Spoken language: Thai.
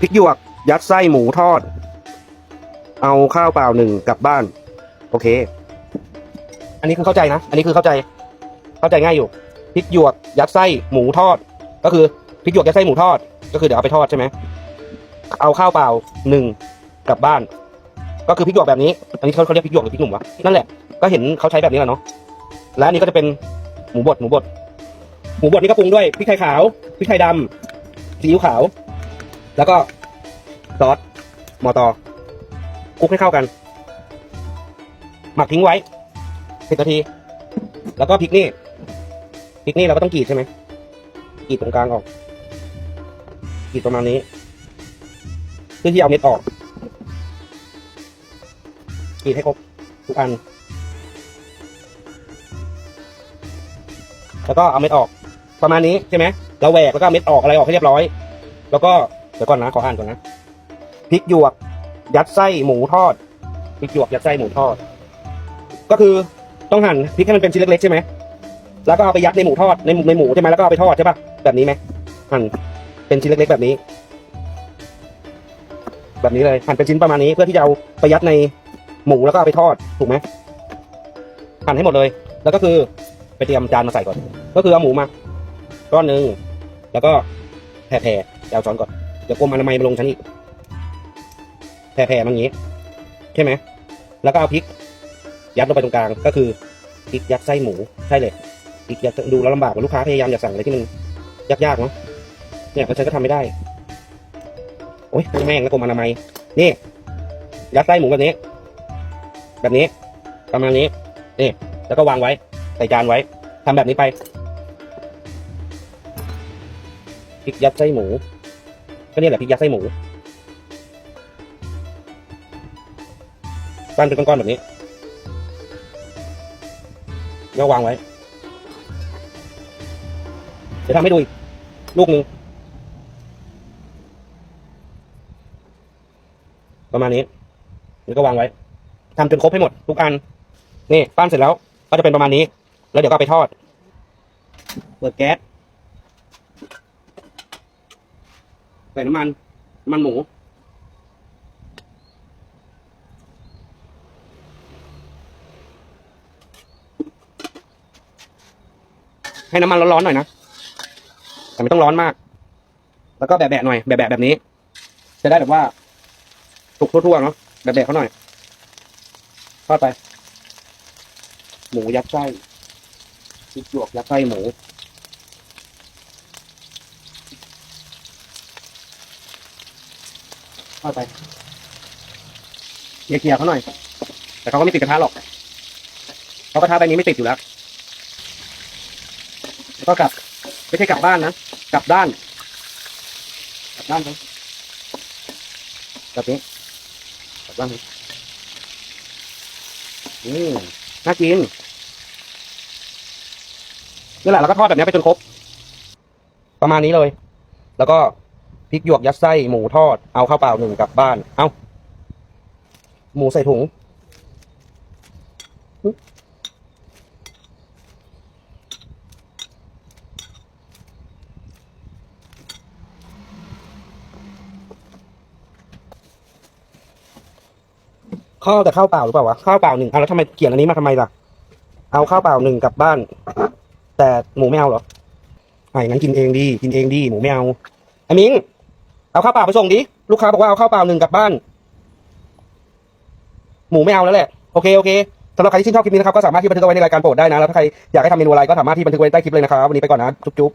พริกหยวก ยัดไส้หมูทอด เอาข้าวเปล่าหนึ่งกลับบ้าน โอเค อันนี้คือเข้าใจนะ อันนี้คือเข้าใจ เข้าใจง่ายอยู่พริกหยวก ยัดไส้หมูทอด ก็คือพริกหยวกยัดไส้หมูทอด ก็คือเดี๋ยวเอาไปทอดใช่ไหมเอาข้าวเปล่าหนึ่งกลับบ้าน ก็คือพริกหยวกแบบนี้ อันนี้เขาเขาเรียกพริกหยวกหรือพริกหนุ่มวะนั่นแหละก็เห็นเขาใช้แบบนี้แหละเนาะและอันนี้ก็จะเป็นหมูบดหมูบดหมูบดนี่ก็ปรุงด้วยพริกไทยขาวพริกไทยดำซีอิ๊วขาว แล้วก็ซอสมอตอคลุกให้เข้ากัน หมักทิ้งไว้สิบนาที แล้วก็พริกนี่พริกนี่เราก็ต้องกรีดใช่ไหมกรีดตรงกลางออกกรีดประมาณนี้เพื่อที่เอาเม็ดออกกรีดให้ครบทุกอัน แล้วก็เอาเม็ดออก ประมาณนี้ใช่ไหมเราแหวกแล้วก็เอาเม็ดออกอะไรออกให้เรียบร้อย แล้วก็ เดี๋ยวก่อนนะขออ่านก่อนนะพริกหยวก ยัดไส้หมูทอดพริกหยวกยัดไส้หมูทอด ก็คือต้องหั่นพริกให้มันเป็นชิ้นเล็กๆใช่ไหมแล้วก็เอาไปยัดในหมูทอดในหมูในหมูใช่ไหมแล้วก็เอาไปทอดใช่ปะแบบนี้ไหมหั่นเป็นชิ้นเล็กๆแบบนี้ แบบนี้เลยหั่นเป็นชิ้นประมาณนี้เพื่อที่จะเอาไปยัดในหมูแล้วก็เอาไปทอดถูกไหมหั่นให้หมดเลย แล้วก็คือไปเตรียมจานมาใส่ก่อน ก็คือเอาหมูมาก้อนหนึ่งแล้วก็แผ่ๆเอาช้อนก่อน เดี๋ยวกรมอนามัยมาลงชั้นอีกแผ่ๆมันอย่างนี้ ใช่ไหม แล้วก็เอาพริก ยัดลงไปตรงกลาง ก็คือพริกยัดไส้หมู ใช่เลยพริกยัดดูแล้วลำบากลูกค้าพยายามอยากสั่งอะไรที่มันยากๆเนาะ เนี่ยแล้วฉันก็ทำไม่ได้ โอ๊ยแม่งแล้วกรมอนามัย นี่ ยัดไส้หมูแบบนี้ แบบนี้ ประมาณนี้ นี่ แล้วก็วางไว้ ใส่จานไว้ทำแบบนี้ไปพริกยัดไส้หมู ก็เนี่ยแหละพริกยัดไส้หมูปั้นเป็นก้อนๆแบบนี้แล้ววางไว้ เดี๋ยวทำให้ดูอีก ลูกหนึ่งประมาณนี้แล้วก็วางไว้ทำจนครบให้หมด ทุกอัน นี่ปั้นเสร็จแล้ว ก็จะเป็นประมาณนี้ แล้วเดี๋ยวก็ไปทอด เปิดแก๊ส ใส่น้ำมันน้ำมันหมูให้น้ำมันร้อนๆหน่อยนะ แต่ไม่ต้องร้อนมาก แล้วก็แบะๆหน่อย แบะๆแบบนี้ จะได้แบบว่าสุกทั่วๆเนาะ แบะๆเขาหน่อยทอดไป หมูยัดไส้พริกหยวกยัดไส้หมู ทอดไปเคลียร์เขาหน่อย แต่เขาก็ไม่ติดกระทะหรอกเขากระทะใบนี้ไม่ติดอยู่แล้วแล้วก็กลับ ไม่ใช่กลับบ้านนะ กลับด้าน กลับด้านไปแบบนี้กลับด้านนี้อืมน่ากินนี่แหละแล้วก็ทอดแบบนี้ไปจนครบ ประมาณนี้เลย แล้วก็ พริกหยวกยัดไส้หมูทอดเอาข้าวเปล่าหนึ่งกลับบ้าน เอาหมูใส่ถุงข้าวแต่ข้าวเปล่าหรือเปล่าวะข้าวเปล่าหนึ่งอะแล้วทำไมเขียนอันนี้มาทำไมล่ะ เอาข้าวเปล่าหนึ่งกลับบ้าน แต่หมูไม่เอาเหรอไอ้งั้นกินเองดี กินเองดี หมูไม่เอาไอ้มิง เอาข้าวเปล่าไปส่งดิ ลูกค้าบอกว่าเอาข้าวเปล่าหนึ่งกลับบ้าน หมูไม่เอาแล้วแหละ โอเคโอเคสำหรับใครที่ชื่นชอบคลิปนี้นะครับก็สามารถที่บันทึกเอาไว้ในรายการโปรดได้นะ แล้วถ้าใครอยากให้ทำเมนูอะไรก็สามารถที่บันทึกไว้ใต้คลิปเลยนะครับ วันนี้ไปก่อนนะ จุ๊บ